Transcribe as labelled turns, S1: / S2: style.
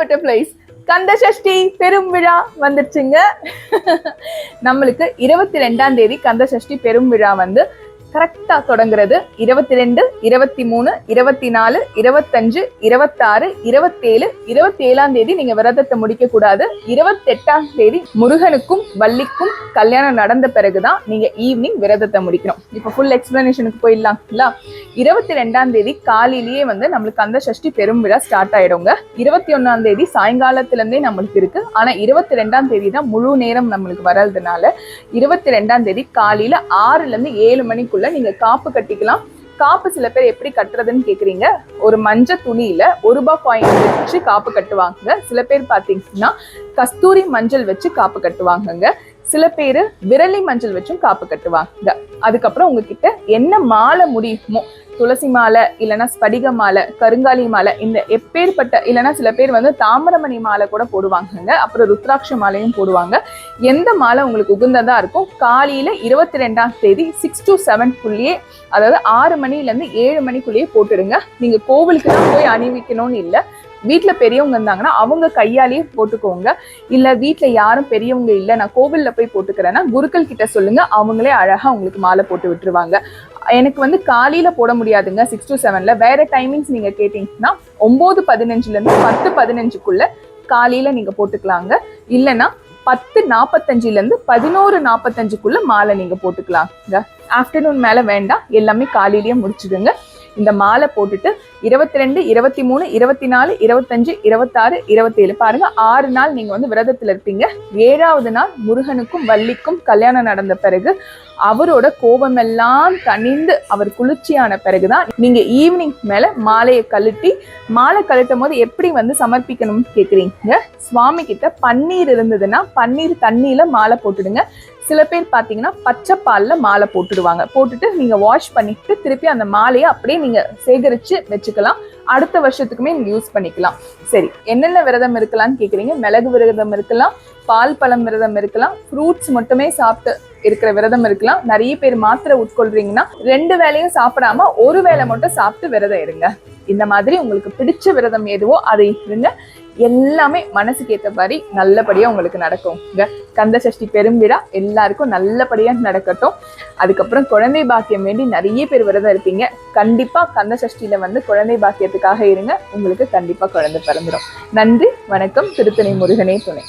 S1: Butterflies Kanda Sashti பெரும் விழா வந்துருச்சுங்க. நம்மளுக்கு இருபத்தி ரெண்டாம் தேதி கந்த சஷ்டி பெரும் விழா வந்து கரெக்டா தொடங்குறது இருபத்தி ரெண்டு இருபத்தி மூணு இருபத்தி நாலு இருபத்தஞ்சு இருபத்தாறு இருபத்தேழு இருபத்தி ஏழாம் தேதி நீங்க விரதத்தை முடிக்க கூடாது இருபத்தெட்டாம் தேதி முருகனுக்கும் வள்ளிக்கும் கல்யாணம் நடந்த பிறகுதான் நீங்க ஈவினிங் விரதத்தை முடிக்கணும். இப்போ ஃபுல் எக்ஸ்பிளனேஷனுக்கு போயிடலாங்களா? இருபத்தி ரெண்டாம் தேதி காலையிலேயே வந்து நம்மளுக்கு அந்த சஷ்டி பெரும் விழா ஸ்டார்ட் ஆயிடுங்க. இருபத்தி ஒன்னாம் தேதி சாயங்காலத்துல இருந்தே நம்மளுக்கு இருக்கு. ஆனா இருபத்தி ரெண்டாம் தேதி தான் முழு நேரம் நம்மளுக்கு வர்றதுனால இருபத்தி ரெண்டாம் தேதி காலையில ஆறுல இருந்து ஏழு மணிக்குள்ள நீங்க காப்பு கட்டிக்கலாம். காப்பு சில பேர் எப்படி கட்டுறதுன்னு கேக்குறீங்க? ஒரு மஞ்ச துணியில ஒரு ரூபாய் காயின் வச்சு காப்பு கட்டுவாங்க சில பேர் பாத்தீங்கன்னா கஸ்தூரி மஞ்சள் வச்சு காப்பு கட்டுவாங்கங்க. சில பேர் விரலி மஞ்சள் வச்சும் காப்பு கட்டுவாங்க. அதுக்கப்புறம் உங்ககிட்ட என்ன மாலை முடியுமோ துளசி மாலை இல்லைன்னா ஸ்படிக மாலை கருங்காலி மாலை இந்த எப்பேற்பட்ட இல்லைன்னா சில பேர் வந்து தாமிரமணி மாலை கூட போடுவாங்கங்க. அப்புறம் ருத்ராட்ச மாலையும் போடுவாங்க. எந்த மாலை உங்களுக்கு உகுந்ததாக இருக்கும்? காலையில் இருபத்தி ரெண்டாம் தேதி சிக்ஸ் டு செவன்குள்ளேயே அதாவது ஆறு மணிலேருந்து ஏழு மணிக்குள்ளேயே போட்டுடுங்க. நீங்கள் கோவிலுக்கு தான் போய் அணிவிக்கணும்னு இல்லை. வீட்டில் பெரியவங்க இருந்தாங்கன்னா அவங்க கையாலேயே போட்டுக்கோங்க. இல்லை வீட்டில் யாரும் பெரியவங்க இல்லை நான் கோவில்ல போய் போட்டுக்கிறேன்னா குருக்கள் கிட்ட சொல்லுங்க. அவங்களே அழகா உங்களுக்கு மாலை போட்டு விட்டுருவாங்க. எனக்கு வந்து காலையில போட முடியாதுங்க சிக்ஸ் டு செவன்ல வேற டைமிங்ஸ் நீங்க கேட்டீங்கன்னா ஒன்பது பதினஞ்சுல இருந்து பத்து பதினஞ்சுக்குள்ள காலையில நீங்க போட்டுக்கலாங்க. இல்லைன்னா பத்து நாற்பத்தஞ்சுல இருந்து பதினோரு நாற்பத்தஞ்சுக்குள்ள மாலை நீங்க போட்டுக்கலாங்க. ஆஃப்டர்நூன் மேல வேண்டாம் எல்லாமே காலையிலேயே முடிச்சிடுங்க. இந்த மாலை போட்டுட்டு இருபத்தி ரெண்டு இருபத்தி மூணு இருபத்தி நாலு இருபத்தஞ்சு இருபத்தாறு இருபத்தேழு பாருங்க ஆறு நாள் நீங்க வந்து விரதத்துல இருப்பீங்க. ஏழாவது நாள் முருகனுக்கும் வள்ளிக்கும் கல்யாணம் நடந்த பிறகு அவரோட கோபமெல்லாம் தணிந்து அவர் குளிர்ச்சியான பிறகுதான் நீங்க ஈவினிங் மேல மாலையை கழட்டி மாலை கழட்டும் போது எப்படி வந்து சமர்ப்பிக்கணும்னு கேக்குறீங்க? சுவாமி கிட்ட பன்னீர் இருந்ததுன்னா பன்னீர் தண்ணியில மாலை போட்டுடுங்க. சில பேர் பார்த்தீங்கன்னா பச்சை பாலில் மாலை போட்டுடுவாங்க. போட்டுட்டு நீங்கள் வாஷ் பண்ணிட்டு திருப்பி அந்த மாலையை அப்படியே நீங்கள் சேகரித்து வச்சுக்கலாம். அடுத்த வருஷத்துக்குமே நீங்கள் யூஸ் பண்ணிக்கலாம். சரி என்னென்ன விரதம் இருக்கலாம்னு கேட்குறீங்க மிளகு விரதம் இருக்கலாம் பால் பழம் விரதம் இருக்கலாம் ஃப்ரூட்ஸ் மட்டுமே சாப்பிட்டு இருக்கிற விரதம் இருக்கலாம். நிறைய பேர் மாத்திரை உட்கொள்றீங்கன்னா ரெண்டு வேளையும் சாப்பிடாம ஒரு வேளை மட்டும் சாப்பிட்டு விரதம் இருங்க. இந்த மாதிரி உங்களுக்கு பிடிச்ச விரதம் எதுவோ அதை இருங்க. எல்லாமே மனசுக்கு ஏற்ற மாதிரி நல்லபடியா உங்களுக்கு நடக்கும்ங்க கந்த சஷ்டி பெரும்பிழா எல்லாருக்கும் நல்லபடியா நடக்கட்டும். அதுக்கப்புறம் குழந்தை பாக்கியம் வேண்டி நிறைய பேர் விரதம் இருப்பீங்க. கண்டிப்பா கந்த சஷ்டியில வந்து குழந்தை பாக்கியத்துக்காக இருங்க. உங்களுக்கு கண்டிப்பா குழந்தை பிறந்துடும் நன்றி வணக்கம். திருத்தணி முருகனே துணை.